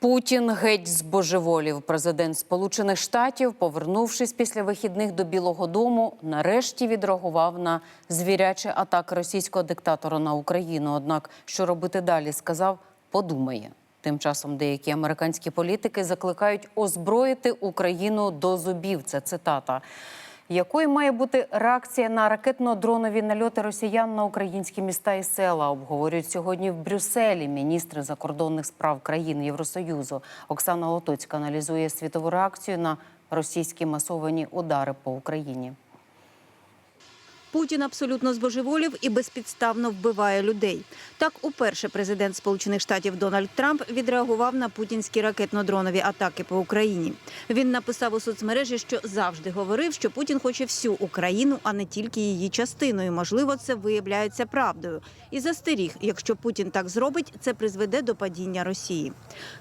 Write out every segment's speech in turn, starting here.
Путін геть збожеволів. Президент Сполучених Штатів, повернувшись після вихідних до Білого Дому, нарешті відреагував на звірячі атаки російського диктатора на Україну. Однак, що робити далі, сказав, подумає. Тим часом деякі американські політики закликають озброїти Україну до зубів. Це цитата. Якою має бути реакція на ракетно-дронові нальоти росіян на українські міста і села? Обговорюють сьогодні в Брюсселі міністри закордонних справ країн Євросоюзу. Оксана Лотоцька аналізує світову реакцію на російські масовані удари по Україні. Путін абсолютно збожеволів і безпідставно вбиває людей. Так, уперше президент Сполучених Штатів Дональд Трамп відреагував на путінські ракетно-дронові атаки по Україні. Він написав у соцмережі, що завжди говорив, що Путін хоче всю Україну, а не тільки її частину. І, можливо, це виявляється правдою. І застеріг, якщо Путін так зробить, це призведе до падіння Росії.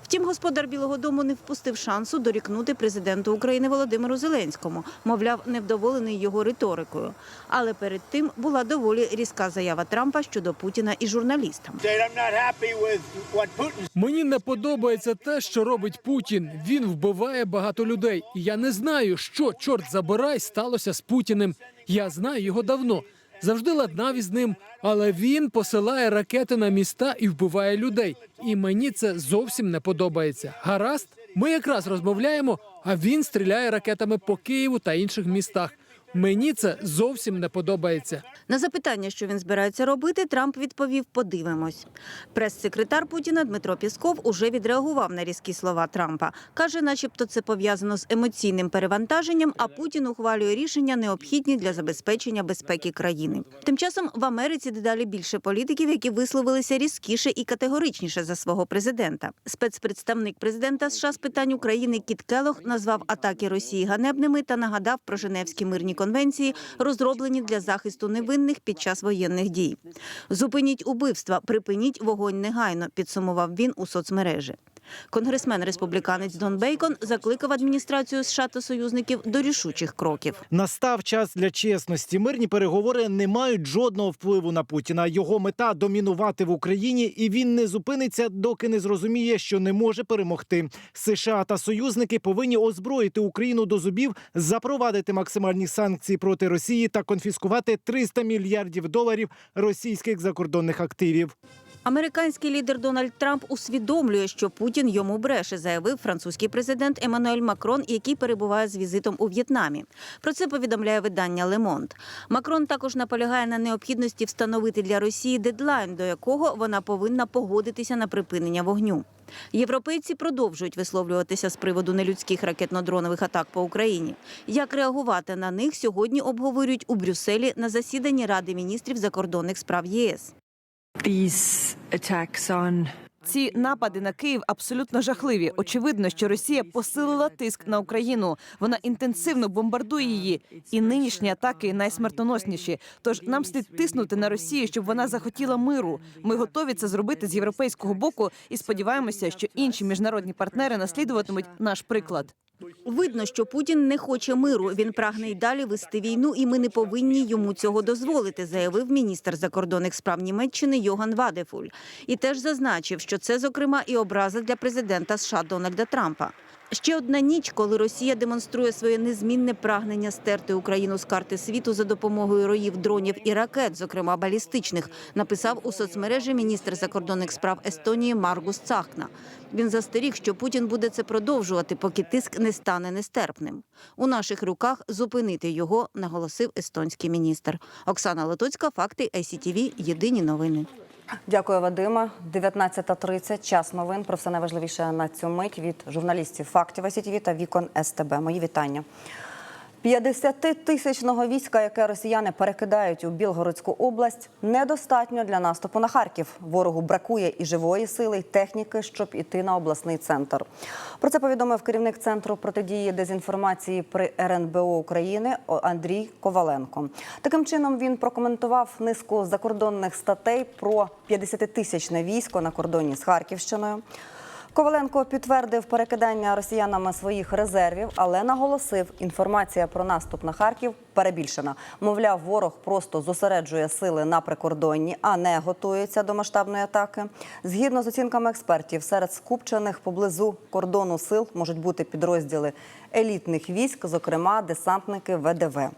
Втім, господар Білого Дому не впустив шансу дорікнути президенту України Володимиру Зеленському. Мовляв, невдоволений його риторикою. Але перед тим була доволі різка заява Трампа щодо Путіна і журналістам. Мені не подобається те, що робить Путін. Він вбиває багато людей. І я не знаю, що чорт забирай сталося з Путіним. Я знаю його давно. Завжди ладнав із ним, але він посилає ракети на міста і вбиває людей. І мені це зовсім не подобається. Гаразд, ми якраз розмовляємо, а він стріляє ракетами по Києву та інших містах. Мені це зовсім не подобається. На запитання, що він збирається робити, Трамп відповів: подивимось. Прес-секретар Путіна Дмитро Пісков уже відреагував на різкі слова Трампа. каже, начебто, це пов'язано з емоційним перевантаженням, а Путін ухвалює рішення необхідні для забезпечення безпеки країни. Тим часом в Америці дедалі більше політиків, які висловилися різкіше і категоричніше за свого президента. Спецпредставник президента США з питань України Кіт Келох назвав атаки Росії ганебними та нагадав про Женевські мирні конвенції, розроблені для захисту невинних під час воєнних дій. Зупиніть убивства, припиніть вогонь негайно, підсумував він у соцмережі. Конгресмен республіканець Дон Бейкон закликав адміністрацію США та союзників до рішучих кроків. Настав час для чесності. Мирні переговори не мають жодного впливу на Путіна. Його мета домінувати в Україні, і він не зупиниться, доки не зрозуміє, що не може перемогти. США та союзники повинні озброїти Україну до зубів, запровадити максимальні санкції проти Росії та конфіскувати 300 мільярдів доларів російських закордонних активів. Американський лідер Дональд Трамп усвідомлює, що Путін йому бреше, заявив французький президент Еммануель Макрон, який перебуває з візитом у В'єтнамі. Про це повідомляє видання Monde. Макрон також наполягає на необхідності встановити для Росії дедлайн, до якого вона повинна погодитися на припинення вогню. Європейці продовжують висловлюватися з приводу нелюдських ракетно-дронових атак по Україні. Як реагувати на них сьогодні обговорюють у Брюсселі на засіданні Ради міністрів закордонних справ ЄС. Ці напади на Київ абсолютно жахливі. Очевидно, що Росія посилила тиск на Україну. Вона інтенсивно бомбардує її. І нинішні атаки найсмертоносніші. Тож нам слід тиснути на Росію, щоб вона захотіла миру. Ми готові це зробити з європейського боку і сподіваємося, що інші міжнародні партнери наслідуватимуть наш приклад. Видно, що Путін не хоче миру. Він прагне й далі вести війну, і ми не повинні йому цього дозволити, заявив міністр закордонних справ Німеччини Йоган Вадефуль. І теж зазначив, що це, зокрема, і образа для президента США Дональда Трампа. Ще одна ніч, коли Росія демонструє своє незмінне прагнення стерти Україну з карти світу за допомогою роїв дронів і ракет, зокрема балістичних, написав у соцмережі міністр закордонних справ Естонії Маргус Цахна. Він застеріг, що Путін буде це продовжувати, поки тиск не стане нестерпним. У наших руках зупинити його, наголосив естонський міністр. Оксана Лотоцька, факти ICTV, Єдині новини. Дякую, Вадима. 19.30, час новин. Про все найважливіше на цю мить від журналістів фактів СІТВ та вікон СТБ. Мої вітання. 50-тисячного війська, яке росіяни перекидають у Білгородську область, недостатньо для наступу на Харків. Ворогу бракує і живої сили, і техніки, щоб іти на обласний центр. Про це повідомив керівник центру протидії дезінформації при РНБО України Андрій Коваленко. Таким чином він прокоментував низку закордонних статей про 50-тисячне військо на кордоні з Харківщиною. Коваленко підтвердив перекидання росіянами своїх резервів, але наголосив, інформація про наступ на Харків перебільшена. Мовляв, ворог просто зосереджує сили на прикордонні, а не готується до масштабної атаки. Згідно з оцінками експертів, серед скупчених поблизу кордону сил можуть бути підрозділи елітних військ, зокрема десантники ВДВ.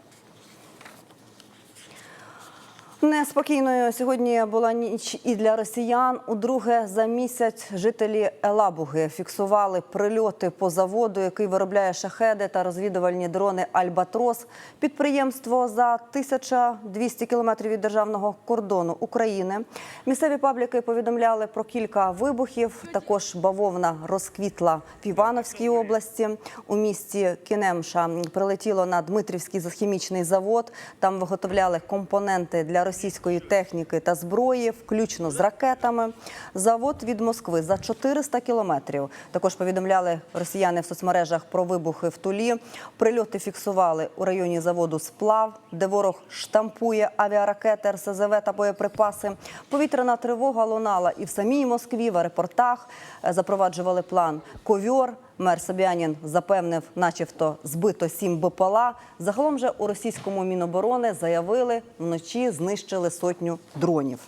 Неспокійною сьогодні була ніч і для росіян. Удруге за місяць жителі Елабуги фіксували прильоти по заводу, який виробляє шахеди та розвідувальні дрони Альбатрос. Підприємство за 1200 кілометрів від державного кордону України. Місцеві пабліки повідомляли про кілька вибухів. Також бавовна розквітла в Івановській області. У місті Кінемша прилетіло на Дмитрівський хімічний завод. Там виготовляли компоненти для російської техніки та зброї, включно з ракетами. Завод від Москви за 400 кілометрів. Також повідомляли росіяни в соцмережах про вибухи в Тулі. Прильоти фіксували у районі заводу Сплав, де ворог штампує авіаракети, РСЗВ та боєприпаси. Повітряна тривога лунала і в самій Москві в аеропортах запроваджували план ковьор. Мер Собянін запевнив, начебто збито сім БПЛА. Загалом же у російському міноборони заявили, вночі знищили сотню дронів.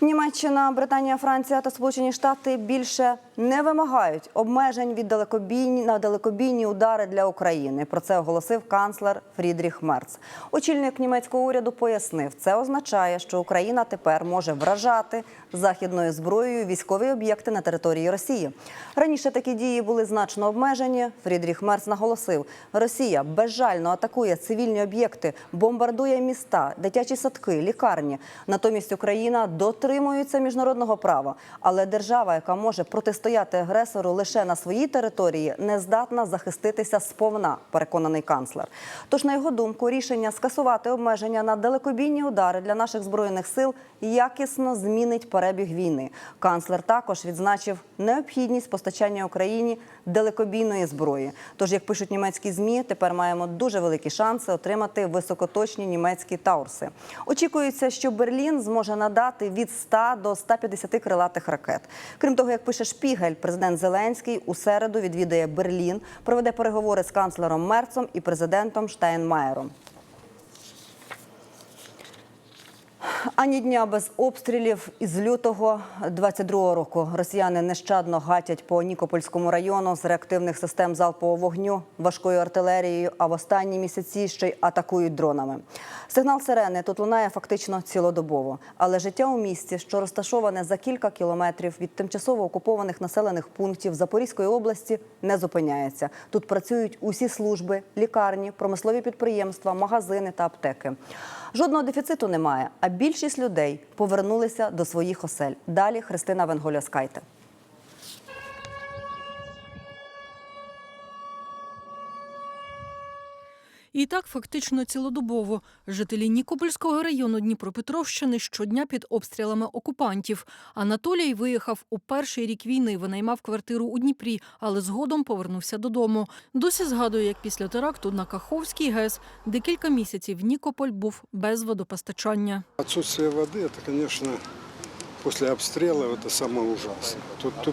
Німеччина, Британія, Франція та Сполучені Штати більше не вимагають обмежень від далекобійні на далекобійні удари для України. Про це оголосив канцлер Фрідріх Мерц. Очільник німецького уряду пояснив, це означає, що Україна тепер може вражати західною зброєю військові об'єкти на території Росії. Раніше такі дії були значно обмежені. Фрідріх Мерц наголосив, Росія безжально атакує цивільні об'єкти, бомбардує міста, дитячі садки, лікарні. Натомість Україна дотримується міжнародного права, але держава, яка може протистояти агресору лише на своїй території, не здатна захиститися сповна, переконаний канцлер. Тож, на його думку, рішення скасувати обмеження на далекобійні удари для наших збройних сил якісно змінить перебіг війни. Канцлер також відзначив необхідність постачання Україні далекобійної зброї. Тож, як пишуть німецькі змі, тепер маємо дуже великі шанси отримати високоточні німецькі таурси. Очікується, що Берлін зможе надати від 100 до 150 крилатих ракет. Крім того, як пише Шпігель, президент Зеленський у середу відвідає Берлін, проведе переговори з канцлером Мерцом і президентом Штайнмаєром. Ані дня без обстрілів із лютого 22-го року росіяни нещадно гатять по Нікопольському району з реактивних систем залпового вогню, важкою артилерією, а в останні місяці ще й атакують дронами. Сигнал сирени тут лунає фактично цілодобово. Але життя у місті, що розташоване за кілька кілометрів від тимчасово окупованих населених пунктів Запорізької області, не зупиняється. Тут працюють усі служби, лікарні, промислові підприємства, магазини та аптеки. Жодного дефіциту немає, а більшість людей повернулися до своїх осель. Далі Христина Венголяскайте. І так фактично цілодобово. Жителі Нікопольського району Дніпропетровщини щодня під обстрілами окупантів. Анатолій виїхав у перший рік війни, винаймав квартиру у Дніпрі, але згодом повернувся додому. Досі згадує, як після теракту на Каховський ГЕС декілька місяців Нікополь був без водопостачання. Отсутствие воды, это, конечно, после обстрела это самое ужасное. Тот, кто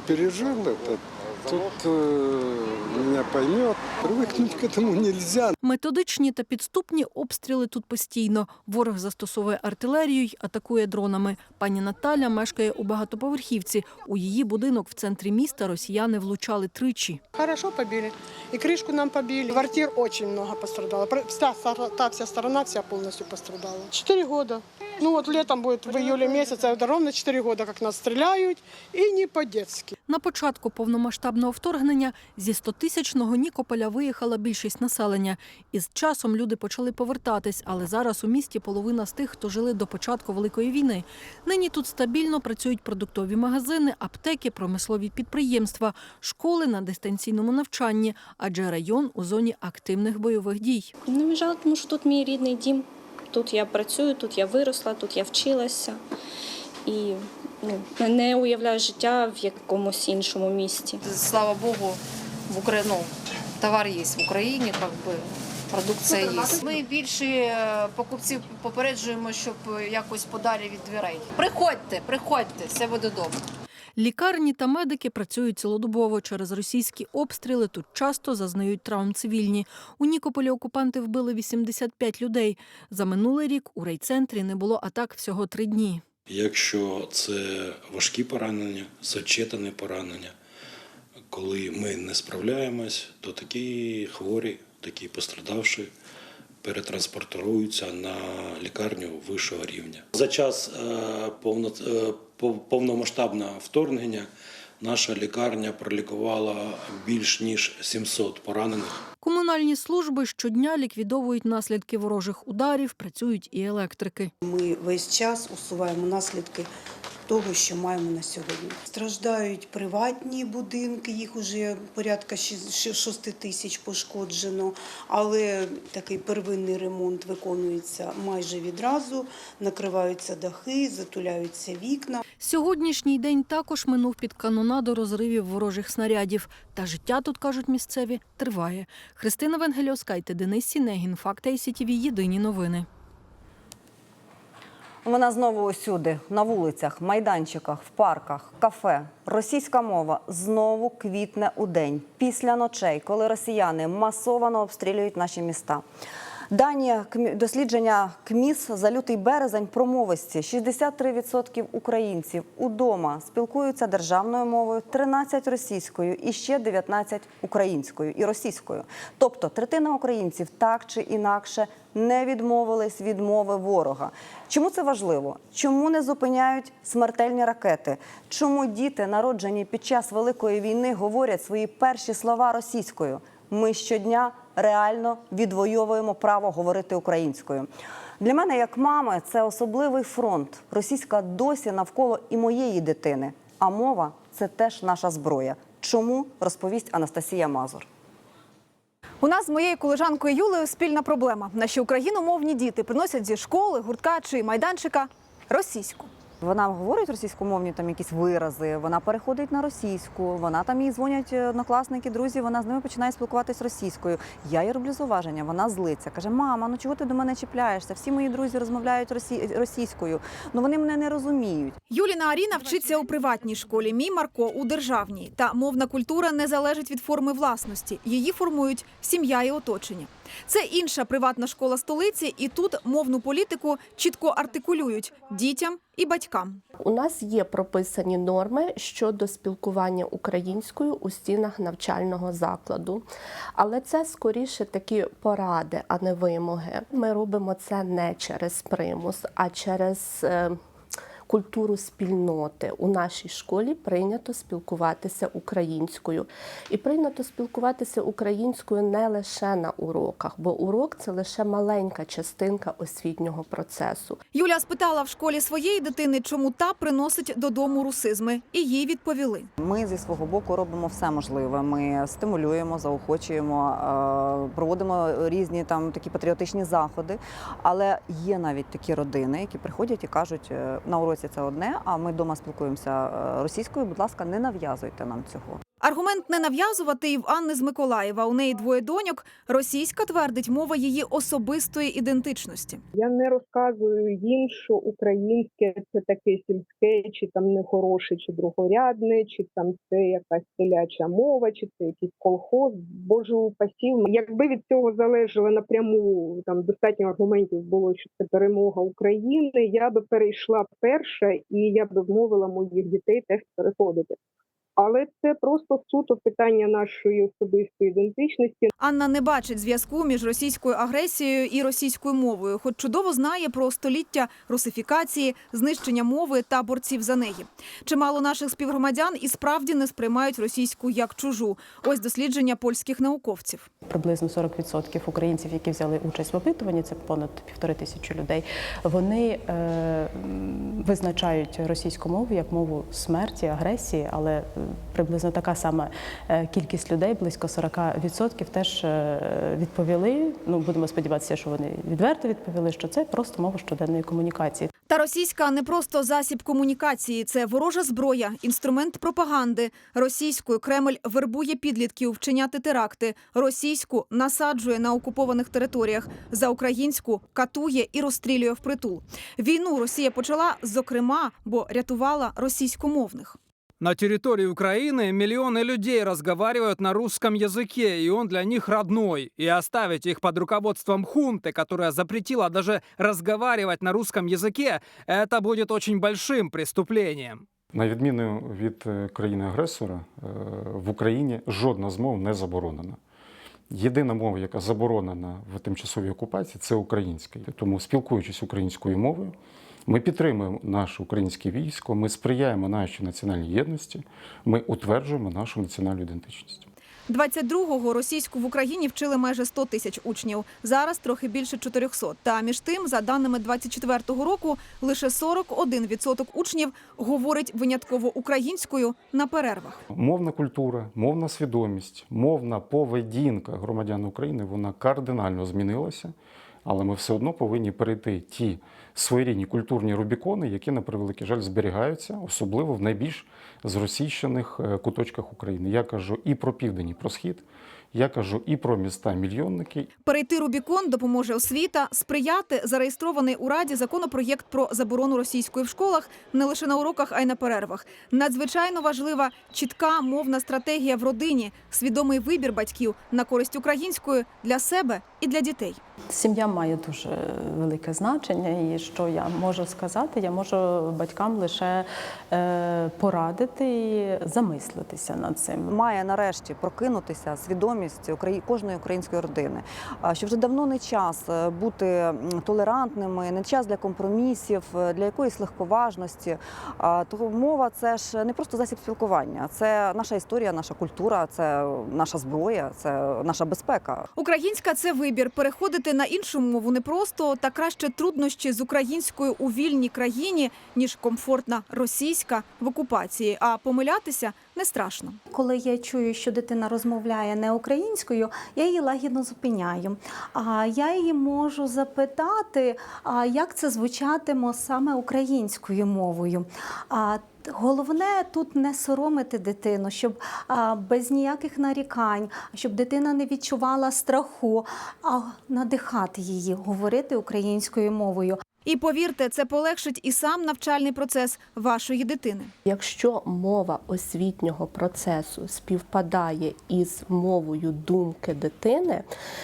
пережил это, тот э, меня поймет. Привыкнуть к этому нельзя. Методичні та підступні обстріли тут постійно. Ворог застосовує артилерію й атакує дронами. Пані Наталя мешкає у багатоповерхівці. У її будинок в центрі міста росіяни влучали тричі. Хорошо побили. И крышку нам побили. Квартир очень много пострадало. Про- Вся, стор- та вся сторона вся полностью пострадала. Четыре года. Ну вот летом будет в июле месяце, это ровно четыре года, как нас стреляют. И не по-детски. На початку повномасштабного вторгнення зі 100-тисячного Нікополя виїхала більшість населення. Із часом люди почали повертатись, але зараз у місті половина з тих, хто жили до початку Великої війни. Нині тут стабільно працюють продуктові магазини, аптеки, промислові підприємства, школи на дистанційному навчанні, адже район у зоні активних бойових дій. Не виїжджала, тому що тут мій рідний дім. Тут я працюю, тут я виросла, тут я вчилася. І ну, не уявляю життя в якомусь іншому місті. Слава Богу, в Украине, ну, товар есть в Україні, как бы, продукція є. Ми більше е, покупців попереджуємо, щоб якось подалі від дверей. Приходьте, приходьте, все буде добре. Лікарні та медики працюють цілодобово. Через російські обстріли тут часто зазнають травм цивільні. У Нікополі окупанти вбили 85 людей. За минулий рік у райцентрі не було атак всього три дні. Якщо це важкі поранення, зачитане поранення, коли ми не справляємось, то такі хворі, такі пострадавші перетранспортуються на лікарню вищого рівня. За час е, е, пов- повномасштабного вторгнення наша лікарня пролікувала більш ніж 700 поранених. Комунальні служби щодня ліквідовують наслідки ворожих ударів, працюють і електрики. Ми весь час усуваємо наслідки того, що маємо на сьогодні. Страждають приватні будинки, їх уже порядка 6 тисяч пошкоджено, але такий первинний ремонт виконується майже відразу, накриваються дахи, затуляються вікна. Сьогоднішній день також минув під канонаду розривів ворожих снарядів. Та життя тут, кажуть місцеві, триває. Христина Венгельовська Денис Сінегін. Факти ICTV. Єдині новини. Вона знову усюди, на вулицях, майданчиках, в парках, кафе. Російська мова знову квітне у день, після ночей, коли росіяни масово обстрілюють наші міста. Дані дослідження КМІС за лютий березень про мовисті. 63% українців удома спілкуються державною мовою, 13 російською і ще 19 українською і російською. Тобто третина українців так чи інакше не відмовились від мови ворога. Чому це важливо? Чому не зупиняють смертельні ракети? Чому діти, народжені під час великої війни, говорять свої перші слова російською? Ми щодня реально відвоюємо право говорити українською. Для мене, як мами, це особливий фронт. Російська досі навколо і моєї дитини. А мова це теж наша зброя. Чому розповість Анастасія Мазур? У нас з моєю колежанкою Юлею спільна проблема. Наші україномовні діти приносять зі школи, гуртка чи майданчика російську. Вона говорить російськомовні там якісь вирази, вона переходить на російську, вона там їй дзвонять однокласники, друзі, вона з ними починає спілкуватись російською. Я їй роблю зауваження, вона злиться. Каже: Мама, ну чого ти до мене чіпляєшся? Всі мої друзі розмовляють росі... російською. Ну вони мене не розуміють. Юліна Аріна вчиться у приватній школі. Мій Марко у державній. Та мовна культура не залежить від форми власності. Її формують сім'я і оточення. Це інша приватна школа столиці, і тут мовну політику чітко артикулюють дітям і батькам. У нас є прописані норми щодо спілкування українською у стінах навчального закладу, але це скоріше такі поради, а не вимоги. Ми робимо це не через примус, а через е, культуру спільноти. У нашій школі прийнято спілкуватися українською. І прийнято спілкуватися українською не лише на уроках, бо урок це лише маленька частинка освітнього процесу. Юля спитала в школі своєї дитини, чому та приносить додому русизми, і їй відповіли. Ми зі свого боку робимо все можливе. Ми стимулюємо, заохочуємо, е, проводимо різні там такі патріотичні заходи. Але є навіть такі родини, які приходять і кажуть, е, на уроці це одне, а ми вдома спілкуємося е, російською. Будь ласка, не нав'язуйте нам цього. Аргумент не нав'язувати і в Анни з Миколаєва. У неї двоє доньок. Російська твердить мова її особистої ідентичності. Я не розказую їм, що українське це таке сільське, чи там нехороше, чи другорядне, чи там це якась теляча мова, чи це якийсь колхоз. Боже упасів. Якби від цього залежало напряму там достатньо аргументів було, що це перемога України. Я би перейшла перша, і я б вмовила моїх дітей теж переходити. Але це просто суто питання нашої особистої ідентичності. Анна не бачить зв'язку між російською агресією і російською мовою, хоч чудово знає про століття русифікації, знищення мови та борців за неї. Чимало наших співгромадян і справді не сприймають російську як чужу. Ось дослідження польських науковців. Приблизно 40% українців, які взяли участь в опитуванні, це понад півтори тисячі людей. Вони е, визначають російську мову як мову смерті, агресії, але е, приблизно така сама е, кількість людей, близько 40%, теж е, відповіли. Ну будемо сподіватися, що вони відверто відповіли, що це просто мова щоденної комунікації. Та російська не просто засіб комунікації, це ворожа зброя, інструмент пропаганди. Російською Кремль вербує підлітків вчиняти теракти. Російську насаджує на окупованих територіях. За українську катує і розстрілює впритул. Війну Росія почала зокрема, бо рятувала російськомовних. На территории Украины миллионы людей разговаривают на русском языке, и он для них родной. И оставить их под руководством хунты, которая запретила даже разговаривать на русском языке, это будет очень большим преступлением. На відміну від е, країни-агресора, е, в Україні жодна з мов не заборонена. Єдина мова, яка заборонена в тимчасовій окупації, це українська. Тому, спілкуючись українською мовою, ми підтримуємо наше українське військо, ми сприяємо нашій національній єдності, ми утверджуємо нашу національну ідентичність. 22-го російську в Україні вчили майже 100 тисяч учнів. Зараз трохи більше 400. Та між тим, за даними 24-го року, лише 41% учнів говорить винятково українською на перервах. Мовна культура, мовна свідомість, мовна поведінка громадян України вона кардинально змінилася, але ми все одно повинні перейти ті своєрідні культурні рубікони, які, на превеликий жаль, зберігаються, особливо в найбільш зросійщених е, куточках України. Я кажу і про південь, і про схід. Я кажу і про міста мільйонники, Перейти Рубікон допоможе освіта, сприяти зареєстрований у Раді законопроєкт про заборону російської в школах не лише на уроках, а й на перервах. Надзвичайно важлива чітка мовна стратегія в родині, свідомий вибір батьків на користь української для себе і для дітей. Сім'я має дуже велике значення, і що я можу сказати, я можу батькам лише е, порадити і замислитися над цим. Має нарешті прокинутися свідомість Украї- кожної української родини. Що вже давно не час е, бути толерантними, не час для компромісів, е, для якоїсь легковажності. Того мова це ж не просто засіб спілкування, це наша історія, наша культура, це наша зброя, це наша безпека. Українська це вибір. Переходити на іншу мову непросто та краще труднощі з українською у вільній країні, ніж комфортна російська в окупації. А помилятися не страшно. Коли я чую, що дитина розмовляє не українською, я її лагідно зупиняю. А я її можу запитати, як це звучатиме саме українською мовою. А Головне тут не соромити дитину, щоб а, без ніяких нарікань, щоб дитина не відчувала страху, а надихати її, говорити українською мовою. І повірте, це полегшить і сам навчальний процес вашої дитини. Якщо мова освітнього процесу співпадає із мовою думки дитини,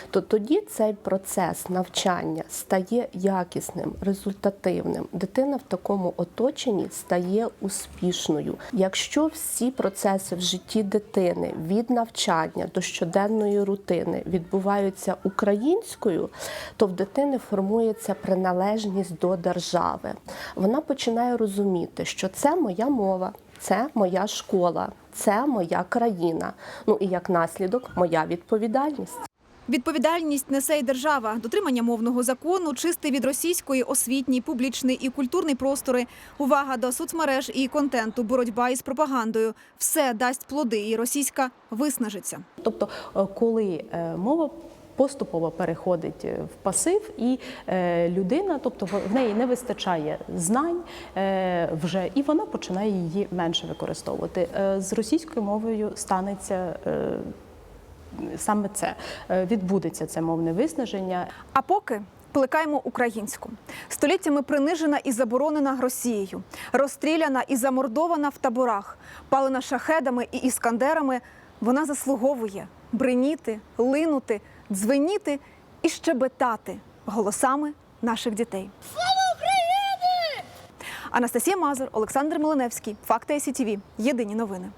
то тоді цей процес навчання стає якісним, результативним. Дитина в такому оточенні стає успішною. Якщо всі процеси в житті дитини від навчання до щоденної рутини відбуваються українською, то в дитини формується приналежність до держави. Вона починає розуміти, що це моя мова, це моя школа, це моя країна. Ну і як наслідок, моя відповідальність. Відповідальність несе й держава, дотримання мовного закону, чистий від російської освітній, публічний і культурний простори, увага до соцмереж і контенту, боротьба із пропагандою. Все дасть плоди, і російська виснажиться. Тобто, е, коли е, мова поступово переходить е, в пасив, і е, людина, тобто в- неї не вистачає знань е, вже, і вона починає її менше використовувати. З російською мовою станеться. Саме це відбудеться це мовне виснаження. А поки плекаємо українську. Століттями принижена і заборонена Росією, розстріляна і замордована в таборах, палена шахедами і іскандерами. Вона заслуговує бриніти, линути, дзвеніти і щебетати голосами наших дітей. Слава Україні! Анастасія Мазур, Олександр Милиневський. Факти СІТВ. Єдині новини.